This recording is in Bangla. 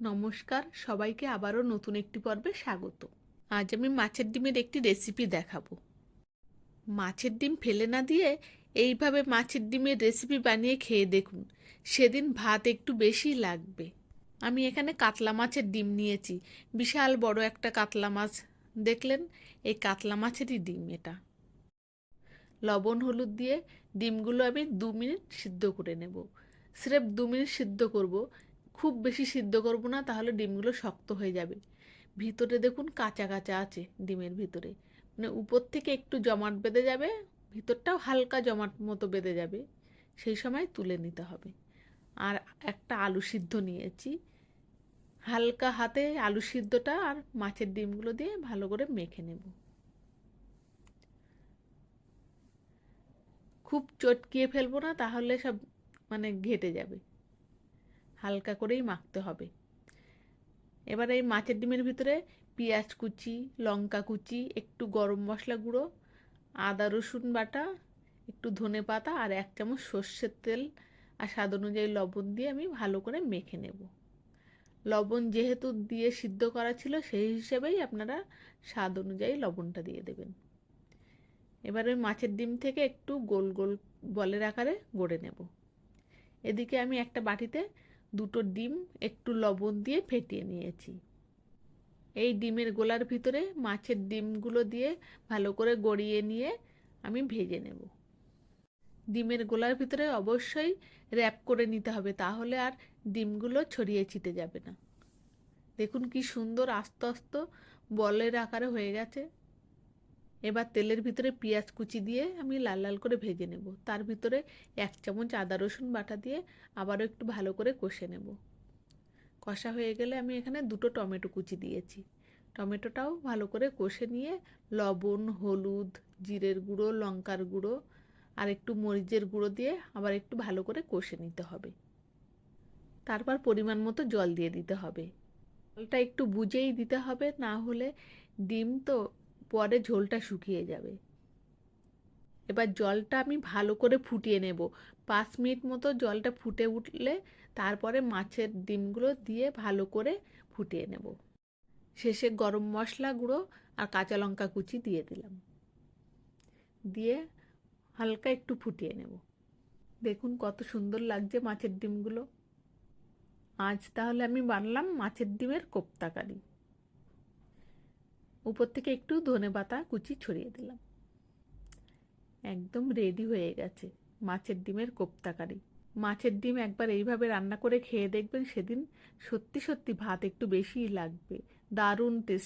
নমস্কার, সবাইকে আবারও নতুন একটি পর্বে স্বাগত। আজ আমি মাছের ডিমের একটি রেসিপি দেখাবো। মাছের ডিম ফেলে না দিয়ে এইভাবে মাছের ডিমের রেসিপি বানিয়ে খেয়ে দেখুন, সেদিন ভাত একটু বেশি লাগবে। আমি এখানে কাতলা মাছের ডিম নিয়েছি, বিশাল বড় একটা কাতলা মাছ। দেখলেন, এই কাতলা মাছেরই ডিম এটা। লবণ, হলুদ দিয়ে ডিমগুলো আমি দু মিনিট সিদ্ধ করে নেব। স্রেফ দু মিনিট সিদ্ধ করব খুব বেশি সিদ্ধ করব না, তাহলে ডিমগুলো শক্ত হয়ে যাবে। ভিতরে দেখুন কাঁচা কাঁচা আছে ডিমের ভিতরে। মানে উপর থেকে একটু জমাট বেঁধে যাবে, ভিতরটাও হালকা জমাট মতো বেঁধে যাবে, সেই সময় তুলে নিতে হবে। আর একটা আলু সিদ্ধ নিয়েছি। হালকা হাতে আলু সিদ্ধটা আর মাছের ডিমগুলো দিয়ে ভালো করে মেখে নেব। খুব চটকিয়ে ফেলব না, তাহলে সব মানে ঘেটে যাবে। হালকা করেই মাখতে হবে। এবার এই মাছের ডিমের ভিতরে পেঁয়াজ কুচি, লঙ্কা কুচি, একটু গরম মশলা গুঁড়ো, আদা রসুন বাটা, একটু ধনে পাতা আর এক চামচ সর্ষের তেল আর স্বাদ অনুযায়ী লবণ দিয়ে আমি ভালো করে মেখে নেব। লবণ যেহেতু দিয়ে সিদ্ধ করা ছিল সেই হিসেবেই আপনারা স্বাদ অনুযায়ী লবণটা দিয়ে দেবেন। এবার ওই মাছের ডিম থেকে একটু গোল গোল বলের আকারে গড়ে নেব। এদিকে আমি একটা বাটিতে দুটো ডিম, একটু লবণ দিয়ে ফেটিয়ে নিয়েছি। এই ডিমের গোলার ভিতরে মাছের ডিমগুলো দিয়ে ভালো করে গড়িয়ে নিয়ে আমি ভেজে নেব। ডিমের গোলার ভিতরে অবশ্যই র্যাপ করে নিতে হবে, তাহলে আর ডিমগুলো ছড়িয়ে ছিটে যাবে না। দেখুন কি সুন্দর আস্তে আস্তে বলের আকারে হয়ে গেছে। এবার তেলের ভিতরে পেঁয়াজ কুচি দিয়ে আমি লাল লাল করে ভেজে নেব। তার ভিতরে এক চামচ আদা রসুন বাটা দিয়ে আবারও একটু ভালো করে কষে নেব। কষা হয়ে গেলে আমি এখানে দুটো টমেটো কুচি দিয়েছি। টমেটোটাও ভালো করে কষে নিয়ে লবণ, হলুদ, জিরের গুঁড়ো, লঙ্কার গুঁড়ো আর একটু মরিচের গুঁড়ো দিয়ে আবার একটু ভালো করে কষে নিতে হবে। তারপর পরিমাণ মতো জল দিয়ে দিতে হবে। জলটা একটু বুঝেই দিতে হবে, না হলে ডিম তো পরে ঝোলটা শুকিয়ে যাবে। এবার জলটা আমি ভালো করে ফুটিয়ে নেব। পাঁচ মিনিট মতো জলটা ফুটে উঠলে তারপরে মাছের ডিমগুলো দিয়ে ভালো করে ফুটিয়ে নেব। শেষে গরম মশলা গুঁড়ো আর কাঁচা লঙ্কা কুচি দিয়ে দিলাম। দিয়ে হালকা একটু ফুটিয়ে নেব। দেখুন কত সুন্দর লাগছে মাছের ডিমগুলো। আজ তাহলে আমি বানলাম মাছের ডিমের কোপ্তা কারি উপর থেকে একটু ধনে পাতা কুচি ছড়িয়ে দিলাম। একদম রেডি হয়ে গেছে মাছের ডিমের কোপ্তাকারি মাছের ডিম একবার এইভাবে রান্না করে খেয়ে দেখবেন সেদিন সত্যি সত্যি ভাত একটু বেশিই লাগবে। দারুণ টেস্ট